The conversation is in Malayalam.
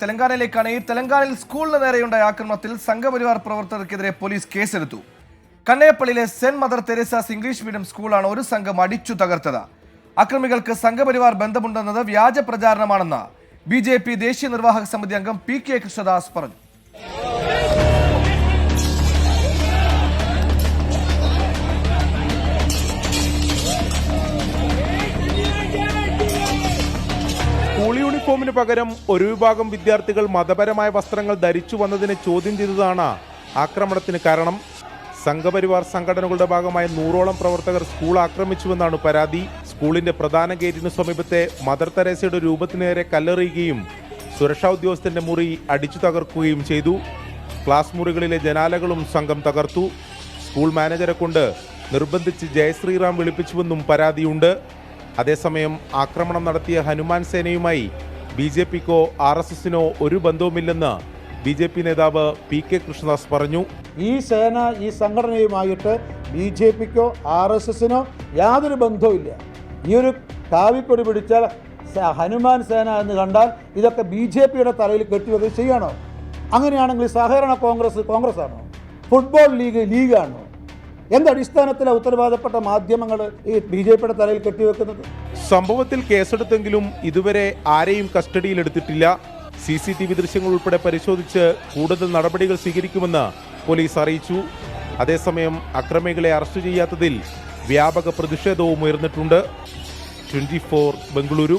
തെലങ്കാനയിലേക്കാണ്. ഈ തെലങ്കാനയിൽ സ്കൂളിന് നേരെയുണ്ടായ ആക്രമണത്തിൽ സംഘപരിവാർ പ്രവർത്തകർക്കെതിരെ പോലീസ് കേസെടുത്തു. കണ്ണയപ്പള്ളിയിലെ saint mother Teresa's English medium സ്കൂളാണ് ഒരു സംഘം അടിച്ചു തകർത്തത്. അക്രമികൾക്ക് സംഘപരിവാർ ബന്ധമുണ്ടെന്നത് വ്യാജ പ്രചാരണമാണെന്ന് ബി ദേശീയ നിർവാഹക സമിതി അംഗം പി കെ കൃഷ്ണദാസ് പറഞ്ഞു. യൂണിഫോമിന് പകരം ഒരു വിഭാഗം വിദ്യാർത്ഥികൾ മതപരമായ വസ്ത്രങ്ങൾ ധരിച്ചു വന്നതിനെ ചോദ്യം ചെയ്തതാണ് ആക്രമണത്തിന് കാരണം. സംഘപരിവാർ സംഘടനകളുടെ ഭാഗമായ നൂറോളം പ്രവർത്തകർ സ്കൂൾ ആക്രമിച്ചുവെന്നാണ് പരാതി. സ്കൂളിന്റെ പ്രധാന ഗേറ്റിന് സമീപത്തെ മദർ തെരേസയുടെ രൂപത്തിന് നേരെ കല്ലെറിയുകയും സുരക്ഷാ ഉദ്യോഗസ്ഥന്റെ മുറി അടിച്ചു തകർക്കുകയും ചെയ്തു. ക്ലാസ് മുറികളിലെ ജനാലകളും സംഘം തകർത്തു. സ്കൂൾ മാനേജരെ കൊണ്ട് നിർബന്ധിച്ച് ജയശ്രീറാം വിളിപ്പിച്ചുവെന്നും പരാതിയുണ്ട്. അതേസമയം ആക്രമണം നടത്തിയ ഹനുമാൻ സേനയുമായി ബി ജെ പിക്കോ ആർ എസ് എസിനോ ഒരു ബന്ധവുമില്ലെന്ന് ബി ജെ പി നേതാവ് പി കെ കൃഷ്ണദാസ് പറഞ്ഞു. ഈ സേന ഈ സംഘടനയുമായിട്ട് ബി ജെ പിക്കോ ആർ എസ് എസിനോ യാതൊരു ബന്ധവുമില്ല. ഈ ഒരു കാവിക്കൊടി പിടിച്ചാൽ സ- ഹനുമാൻ സേന എന്ന് കണ്ടാൽ ഇതൊക്കെ ബി ജെ പിയുടെ തലയിൽ കെട്ടിവെക്കുക ചെയ്യണോ? അങ്ങനെയാണെങ്കിൽ സഹകരണ കോൺഗ്രസ് കോൺഗ്രസ് ആണോ ഫുട്ബോൾ ലീഗ് ലീഗാണോ? എന്തടിസ്ഥാനത്തിലാണ് ഉത്തരവാദപ്പെട്ട മാധ്യമങ്ങൾ ഈ ബി ജെ പിയുടെ തലയിൽ കെട്ടിവെക്കുന്നത്? സംഭവത്തിൽ കേസെടുത്തെങ്കിലും ഇതുവരെ ആരെയും കസ്റ്റഡിയിലെടുത്തിട്ടില്ല. സി സി ടി വി ദൃശ്യങ്ങൾ ഉൾപ്പെടെ പരിശോധിച്ച് കൂടുതൽ നടപടികൾ സ്വീകരിക്കുമെന്ന് പോലീസ് അറിയിച്ചു. അതേസമയം അക്രമികളെ അറസ്റ്റ് ചെയ്യാത്തതിൽ വ്യാപക പ്രതിഷേധവും ഉയർന്നിട്ടുണ്ട്. Twenty four Bengaluru